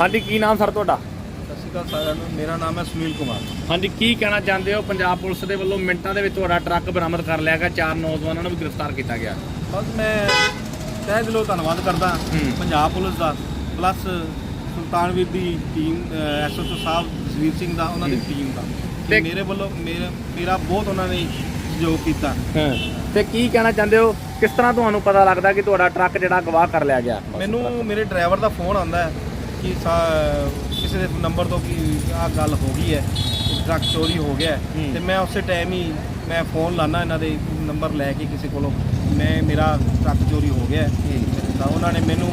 ਹਾਂਜੀ ਕੀ ਨਾਮ ਸਰ ਤੁਹਾਡਾ? ਸਤਿ ਸ਼੍ਰੀ ਅਕਾਲ ਸਾਰਿਆਂ ਨੂੰ। ਮੇਰਾ ਨਾਮ ਹੈ ਸੁਨੀਲ ਕੁਮਾਰ। ਹਾਂਜੀ ਕੀ ਕਹਿਣਾ ਚਾਹੁੰਦੇ ਹੋ? ਪੰਜਾਬ ਪੁਲਿਸ ਦੇ ਵੱਲੋਂ ਮਿੰਟਾਂ ਦੇ ਵਿੱਚ ਤੁਹਾਡਾ ਟਰੱਕ ਬਰਾਮਦ ਕਰ ਲਿਆ ਗਿਆ। ਚਾਰ ਨੌਜਵਾਨਾਂ ਨੂੰ ਵੀ ਗ੍ਰਿਫਤਾਰ ਕੀਤਾ ਗਿਆ। ਬਸ ਮੈਂ ਤਹਿ ਦਿਲੋਂ ਧੰਨਵਾਦ ਕਰਦਾ। ਪੰਜਾਬ ਪੁਲਿਸ ਦਾ। ਪਲੱਸ ਸੁਲਤਾਨਵੀਰ ਦੀ ਟੀਮ ਐਸਐਸਓ ਸਾਹਿਬ ਜਸਵੀਰ ਸਿੰਘ ਦਾ ਉਹਨਾਂ ਦੀ। ਟੀਮ ਦਾ। ਤੇ- ਮੇਰੇ ਵੱਲੋਂ ਮੇਰਾ ਮੇਰਾ ਬਹੁਤ ਉਹਨਾਂ ਨੇ ਸਹਿਯੋਗ ਕੀਤਾ। ਤੇ ਕੀ ਕਹਿਣਾ ਚਾਹੁੰਦੇ ਹੋ? ਕਿਸ ਤਰ੍ਹਾਂ ਤੁਹਾਨੂੰ ਪਤਾ ਲੱਗਦਾ ਕਿ ਤੁਹਾਡਾ ਟਰੱਕ ਜਿਹੜਾ ਗਵਾਹ ਕਰ ਲਿਆ ਗਿਆ? ਮੈਨੂੰ ਮੇਰੇ ਡਰਾਈਵਰ ਦਾ ਫੋਨ ਆਉਂਦਾ ਹੈ। ਕਿ ਸਾ- ਕਿਸੇ ਦੇ ਨੰਬਰ ਤੋਂ ਕਿ ਆਹ ਗੱਲ ਹੋ ਗਈ ਹੈ ਟਰੱਕ ਚੋਰੀ ਹੋ ਗਿਆ ਹੈ। ਤੇ ਮੈਂ ਉਸੇ ਟਾਈਮ ਹੀ ਮੈਂ ਫੋਨ ਲਾਣਾ ਇਹਨਾਂ ਦੇ ਨੰਬਰ ਲੈ ਕੇ ਕਿਸੇ ਕੋਲੋਂ ਮੈਂ ਮੇਰਾ ਟਰੱਕ ਚੋਰੀ ਹੋ ਗਿਆ ਹੈ। ਤਾਂ ਉਹਨਾਂ ਨੇ ਮੈਨੂੰ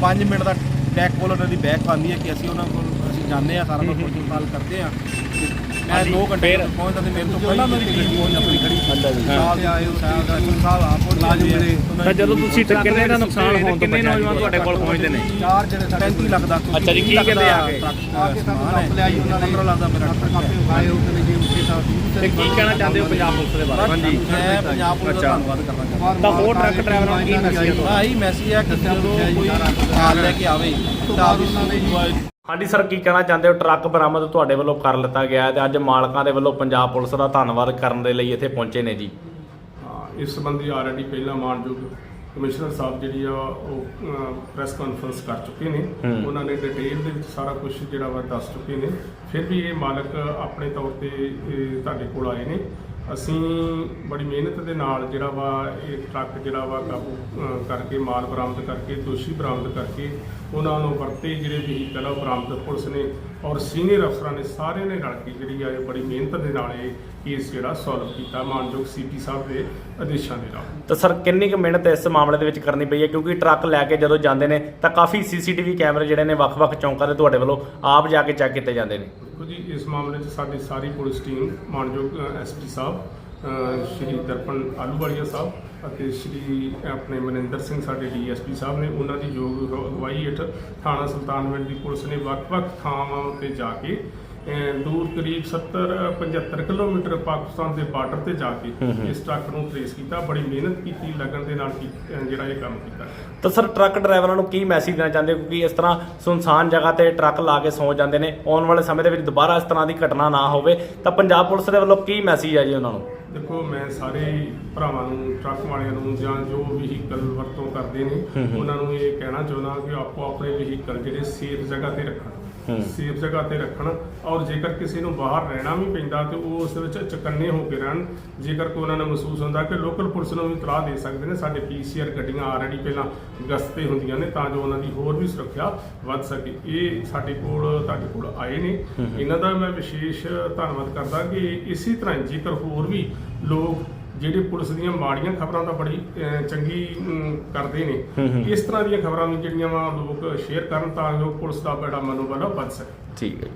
5 ਮਿੰਟ ਦਾ ਬੈਕ ਕੋਲ ਉਹਨਾਂ ਦੀ ਬੈਕ ਪਾਉਂਦੀ ਹੈ ਕਿ ਅਸੀਂ ਉਹਨਾਂ ਕੋਲ ਅਸੀਂ ਜਾਂਦੇ ਆ ਸਾਰਾ ਕੁਝ ਪੜਤਾਲ ਕਰਦੇ ਆ ਮੈਂ ਹਾਂਜੀ, 2 ਘੰਟੇ ਪਹੁੰਚਦਾ ਤੇ ਮੇਰੇ ਤੋਂ ਪਹਿਲਾਂ ਮੇਰੀ ਟੀਮ ਪਹੁੰਚ ਆਪਣੀ ਖੜੀ ਅੱਛਾ ਜੀ। ਸਾਹਿਬ ਆਏ ਸਾਹਿਬ ਦਾ ਸਾਹਿਬ ਆਪ ਪਹੁੰਚ ਗਏ ਤਾਂ ਜਦੋਂ ਤੁਸੀਂ ਕਿੰਨੇ ਦਾ ਨੁਕਸਾਨ ਹੋਣ ਤੋਂ ਕਿੰਨੇ ਨੌਜਵਾਨ ਤੁਹਾਡੇ ਕੋਲ ਪਹੁੰਚਦੇ ਨੇ ਚਾਰ ਜਿਹੜੇ 35 ਲੱਖ ਦਾ ਅੱਛਾ ਜੀ, ਕੀ ਕਹਿੰਦੇ ਆ ਕੇ? ਆ ਕੇ ਸਾਨੂੰ ਲੱਭ ਲਿਆ ਜੀ ਉਹਨਾਂ ਨੇ। 15 ਲੱਖ ਦਾ ਮੇਰਾ ਟਰੱਕ ਆਏ ਉਹ ਕਹਿੰਦੇ ਜੀ ਉੱਥੇ ਸਾਹਿਬ ਤੇ ਕੀ ਕਹਿਣਾ ਚਾਹੁੰਦੇ ਹੋ ਪੰਜਾਬ ਪੁਲਿਸ ਦੇ ਬਾਰੇ? ਮੈਂ ਪੰਜਾਬ ਪੁਲਿਸ ਦਾ। ਧੰਨਵਾਦ ਕਰਨਾ ਚਾਹੁੰਦਾ ਤਾਂ ਹੋਰ ਟਰੱਕ ਡਰਾਈਵਰਾਂ ਨੂੰ ਕੀ ਮੈਸੇਜ ਹੈ ਆਹੀ ਮੈਸੇਜ ਹੈ ਕਿ ਜਦੋਂ ਕੋਈ ਹਾਲ ਲੈ ਕੇ ਆਵੇ ਹਾਂਜੀ ਸਰ ਕੀ ਕਹਿਣਾ ਚਾਹੁੰਦੇ ਹੋ? ਟਰੱਕ ਬਰਾਮਦ ਤੁਹਾਡੇ ਵੱਲੋਂ ਕਰ ਲਿੱਤਾ ਗਿਆ ਹੈ ਤੇ ਅੱਜ ਮਾਲਕਾਂ ਦੇ ਵੱਲੋਂ ਪੰਜਾਬ ਪੁਲਿਸ ਦਾ ਧੰਨਵਾਦ ਕਰਨ ਦੇ ਲਈ ਇੱਥੇ ਪਹੁੰਚੇ ਨੇ ਜੀ। ਹਾਂ, ਇਸ ਸੰਬੰਧੀ ਆਲਰੇਡੀ ਪਹਿਲਾਂ ਮਾਨਯੋਗ ਕਮਿਸ਼ਨਰ ਸਾਹਿਬ ਜਿਹੜੀ ਆ ਉਹ ਪ੍ਰੈਸ ਕਾਨਫਰੰਸ ਕਰ ਚੁੱਕੇ ਨੇ। ਉਹਨਾਂ ਨੇ ਡਿਟੇਲ ਦੇ ਵਿੱਚ ਸਾਰਾ ਕੁਝ ਜਿਹੜਾ ਵਾ ਦੱਸ ਚੁੱਕੇ ਨੇ। ਫਿਰ ਵੀ ਇਹ ਮਾਲਕ ਆਪਣੇ ਤੌਰ ਤੇ ਇਹ ਤੁਹਾਡੇ ਕੋਲ ਆਏ ਨੇ। ਅਸੀਂ ਬੜੀ ਮਿਹਨਤ ਦੇ ਨਾਲ ਜਿਹੜਾ ਵਾ ਇਹ ਟਰੱਕ ਜਿਹੜਾ ਵਾ ਕਾਬੂ ਕਰਕੇ, ਮਾਲ ਬਰਾਮਦ ਕਰਕੇ, ਦੋਸ਼ੀ ਬਰਾਮਦ ਕਰਕੇ ਉਹਨਾਂ ਨੂੰ ਵਰਤੇ ਜਿਹੜੇ ਵਹੀਕਲ ਆ ਉਹ ਬਰਾਮਦ ਪੁਲਿਸ ਨੇ ਔਰ ਸੀਨੀਅਰ ਅਫਸਰਾਂ ਨੇ ਸਾਰਿਆਂ ਨੇ ਰਲ ਕੇ ਜਿਹੜੀ ਆ ਇਹ ਬੜੀ ਮਿਹਨਤ ਦੇ ਨਾਲ ਇਹ ਕੇਸ ਜਿਹੜਾ ਸੋਲਵ ਕੀਤਾ ਮਾਨਯੋਗ ਸੀਪੀ ਸਾਹਿਬ ਦੇ ਆਦੇਸ਼ਾਂ ਦੇ ਨਾਲ ਤਾਂ ਸਰ, ਕਿੰਨੀ ਕੁ ਮਿਹਨਤ ਇਸ ਮਾਮਲੇ ਦੇ ਵਿੱਚ ਕਰਨੀ ਪਈ ਹੈ? ਕਿਉਂਕਿ ਟਰੱਕ ਲੈ ਕੇ ਜਦੋਂ ਜਾਂਦੇ ਨੇ ਤਾਂ ਕਾਫੀ ਸੀਸੀਟੀਵੀ ਕੈਮਰੇ ਜਿਹੜੇ ਨੇ ਵੱਖ-ਵੱਖ ਚੌਂਕਾਂ ਦੇ ਤੁਹਾਡੇ ਵੱਲੋਂ ਆਪ ਜਾ ਕੇ ਚੈੱਕ ਕੀਤੇ ਜਾਂਦੇ ਨੇ। ਦੇਖੋ ਜੀ ਇਸ ਮਾਮਲੇ 'ਚ ਸਾਡੀ ਸਾਰੀ ਪੁਲਿਸ ਟੀਮ ਮਾਨਯੋਗ ਐਸਪੀ ਸਾਹਿਬ ਅ, ਸ਼੍ਰੀ ਦਰਪਨ ਆਲੂਵਾਲੀਆ ਸਾਹਿਬ ਅਤੇ ਸ਼੍ਰੀ ਆਪਣੇ ਮਨਿੰਦਰ ਸਿੰਘ ਸਾਡੇ ਡੀਐਸਪੀ ਸਾਹਿਬ ਨੇ ਉਹਨਾਂ ਦੀ ਯੋਗ ਅਗਵਾਈ ਹੇਠ ਥਾਣਾ ਸੁਲਤਾਨਵਿੰਡ ਦੀ ਪੁਲਿਸ ਨੇ ਵੱਖ-ਵੱਖ ਥਾਵਾਂ ਉੱਤੇ ਜਾ ਕੇ ਦੂਰ ਕਰੀਬ 70 75 ਕਿਲੋਮੀਟਰ ਪਾਕਿਸਤਾਨ ਦੇ ਬਾਰਡਰ ਤੇ ਜਾ ਕੇ ਇਸ ਟਰੱਕ ਨੂੰ ਟ੍ਰੇਸ ਕੀਤਾ ਬੜੀ ਮਿਹਨਤ ਕੀਤੀ ਲੱਗਣ ਦੇ ਨਾਲ ਜਿਹੜਾ ਇਹ ਕੰਮ ਕੀਤਾ। ਤਾਂ ਸਰ ਟਰੱਕ ਡਰਾਈਵਰਾਂ ਨੂੰ ਕੀ ਮੈਸੇਜ ਦੇਣਾ ਚਾਹੁੰਦੇ ਕਿਉਂਕਿ ਇਸ ਤਰ੍ਹਾਂ ਸੁਨਸਾਨ ਜਗ੍ਹਾ ਤੇ ਟਰੱਕ ਲਾ ਕੇ ਸੌ ਜਾਂਦੇ ਨੇ ਆਉਣ ਵਾਲੇ ਸਮੇਂ ਦੇ ਵਿੱਚ ਦੁਬਾਰਾ ਇਸ ਤਰ੍ਹਾਂ ਦੀ ਘਟਨਾ ਨਾ ਹੋਵੇ ਤਾਂ ਪੰਜਾਬ ਪੁਲਿਸ ਦੇ ਵੱਲੋਂ ਕੀ ਮੈਸੇਜ ਹੈ ਜੀ ਉਹਨਾਂ ਨੂੰ? ਦੇਖੋ ਮੈਂ ਸਾਰੇ ਭਰਾਵਾਂ ਨੂੰ ਟਰੱਕ ਵਾਲਿਆਂ ਨੂੰ ਜਾਂ ਜੋ ਵਹੀਕਲ ਵਰਤੋਂ ਕਰਦੇ ਨੇ ਉਹਨਾਂ ਨੂੰ ਇਹ ਕਹਿਣਾ ਚਾਹੁੰਦਾ ਕਿ ਆਪੋ ਆਪਣੇ ਵਹੀਕਲ ਜਿਹੜੇ ਸੇਫ ਜਗ੍ਹਾ ਤੇ ਰੱਖਣ। ਸੇਫ ਜਗ੍ਹਾ ਤੇ ਰੱਖਣ ਔਰ ਜੇਕਰ ਕਿਸੇ ਨੂੰ ਬਾਹਰ ਰਹਿਣਾ ਵੀ ਪੈਂਦਾ ਤੇ ਉਹ ਉਸ ਵਿੱਚ ਚਕੰਨੇ ਹੋ ਕੇ ਰਹਿਣ ਜੇਕਰ ਕੋਈ ਉਹਨਾਂ ਨੂੰ ਮਹਿਸੂਸ ਹੁੰਦਾ ਕਿ ਲੋਕਲ ਪੁਲਿਸ ਨੂੰ ਵੀ ਇਤਲਾਹ ਦੇ ਸਕਦੇ ਨੇ ਸਾਡੇ ਪੀਸੀਆਰ ਗੱਡੀਆਂ ਆਲਰੇਡੀ ਪਹਿਲਾਂ ਗਸ਼ਤ ਹੁੰਦੀਆਂ ਨੇ ਤਾਂ ਜੋ ਉਹਨਾਂ ਦੀ ਹੋਰ ਵੀ ਸੁਰੱਖਿਆ ਵੱਧ ਸਕੇ। ਇਹ ਸਾਡੇ ਕੋਲ ਤੁਹਾਡੇ ਕੋਲ ਆਏ ਨੇ। ਇਹਨਾਂ ਦਾ ਮੈਂ ਵਿਸ਼ੇਸ਼ ਧੰਨਵਾਦ ਕਰਦਾ ਕਿ ਇਸੇ ਤਰ੍ਹਾਂ ਜੇਕਰ ਹੋਰ ਵੀ ਲੋਕ ਜਿਹੜੇ ਪੁਲਿਸ ਦੀਆਂ ਮਾੜੀਆਂ ਖਬਰਾਂ ਤਾਂ ਬੜੀ ਚੰਗੀ ਕਰਦੇ ਨੇ। ਇਸ ਤਰ੍ਹਾਂ ਦੀਆਂ ਖਬਰਾਂ ਵੀ ਜਿਹੜੀਆਂ ਵਾ ਲੋਕ ਸ਼ੇਅਰ ਕਰਨ ਤਾਂ ਜੋ ਪੁਲਿਸ ਦਾ ਬੜਾ ਮਨੋਬਲ ਵੱਧ ਸਕੇ। ਠੀਕ ਹੈ